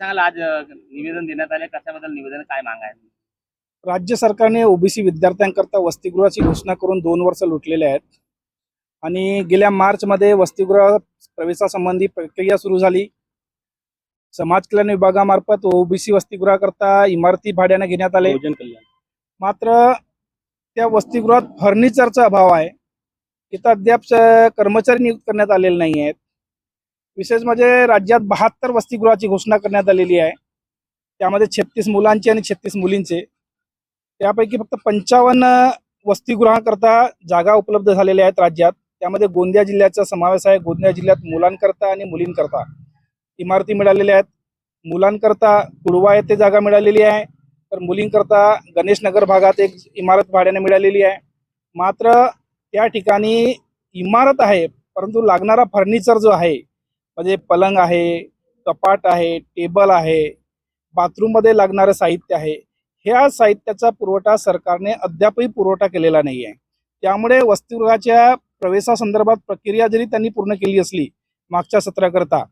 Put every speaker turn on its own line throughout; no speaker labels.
सांगाल आज निवेदन देण्यात आले कशाबद्दल निवेदन काय माग आहे
राज्य सरकारने ओबीसी विद्यार्थ्यांकरता वसतिगृहाची घोषणा करून दोन वर्ष लुटलेले आहेत. आणि गेल्या मार्चमध्ये वसतिगृह प्रवेशासंबंधी प्रक्रिया सुरू झाली. समाज कल्याण विभागामार्फत ओबीसी वसतिगृहाकरता इमारती भाड्याने घेण्यात आले. मात्र त्या वसतिगृहात फर्निचरचा अभाव आहे. तिथं अद्याप कर्मचारी नियुक्त करण्यात आलेले नाही आहेत विशेष म्हणजे राज्यात बहात्तर वसतिगृहाची घोषणा करण्यात आलेली आहे. त्यामध्ये छत्तीस मुलांचे आणि छत्तीस मुलींचे. त्यापैकी फक्त पंचावन्न वसतिगृहाकरता जागा उपलब्ध झालेल्या आहेत राज्यात. त्यामध्ये गोंदिया जिल्ह्याचा समावेश आहे. गोंदिया जिल्ह्यात मुलांकरता आणि मुलींकरता इमारती मिळालेल्या आहेत. मुलांकरता कुडवा येथे जागा मिळालेली आहे. तर मुलींकरता गणेश नगर भागात एक इमारत भाड्याने मिळालेली आहे. मात्र त्या ठिकाणी इमारत आहे परंतु लागणारा फर्निचर जो आहे म्हणजे पलंग आहे कपाट आहे टेबल आहे बाथरूममध्ये लागणारं साहित्य आहे. ह्या साहित्याचा पुरवठा सरकारने अद्यापही पुरवठा केलेला नाही आहे. त्यामुळे वसतिगृहाच्या प्रवेशासंदर्भात प्रक्रिया जरी त्यांनी पूर्ण केली असली मागच्या सत्राकरता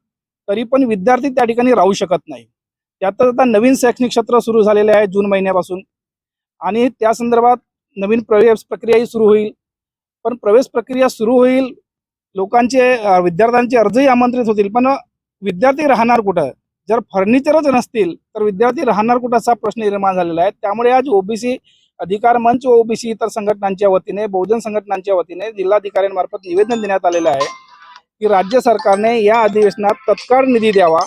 तरी पण विद्यार्थी त्या ठिकाणी राहू शकत नाही. त्यातच आता नवीन शैक्षणिक सत्र सुरू झालेले आहे जून महिन्यापासून. आणि त्या संदर्भात नवीन प्रवेश प्रक्रियाही सुरू होईल. पण प्रवेश प्रक्रिया सुरू होईल लोकांचे विद्यार्थ्यांचे अर्जही आमंत्रित होतील. पण विद्यार्थी राहणार कुठं? जर फर्निचरच नसतील तर विद्यार्थी राहणार कुठं असा प्रश्न निर्माण झालेला आहे. त्यामुळे आज ओबीसी अधिकार मंच व ओबीसी इतर संघटनांच्या वतीने बहुजन संघटनांच्या वतीने जिल्हाधिकाऱ्यांमार्फत निवेदन देण्यात आलेलं आहे की राज्य सरकारने या अधिवेशनात तत्काळ निधी द्यावा.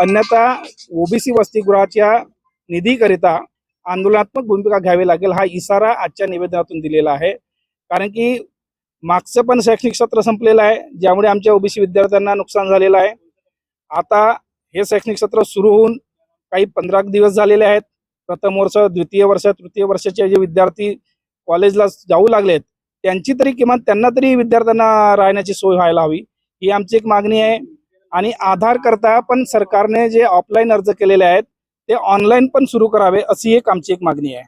अन्यथा ओबीसी वसतिगृहाच्या निधीकरिता आंदोलनात्मक भूमिका घ्यावी लागेल हा इशारा आजच्या निवेदनातून दिलेला आहे. कारण की मागचं पण शैक्षणिक सत्र संपलेलं आहे ज्यामुळे आमच्या ओबीसी विद्यार्थ्यांना नुकसान झालेलं आहे. आता हे शैक्षणिक सत्र सुरू होऊन काही पंधरा दिवस झालेले आहेत. प्रथम वर्ष द्वितीय वर्ष तृतीय वर्षाचे जे विद्यार्थी कॉलेजला जाऊ लागलेत त्यांची तरी किमान त्यांना तरी विद्यार्थ्यांना राहण्याची सोय व्हायला हवी ही आमची एक मागणी आहे. आणि आधार करता पण सरकारने जे ऑफलाईन अर्ज केलेले आहेत ते ऑनलाईन पण सुरू करावे अशी एक आमची एक मागणी आहे.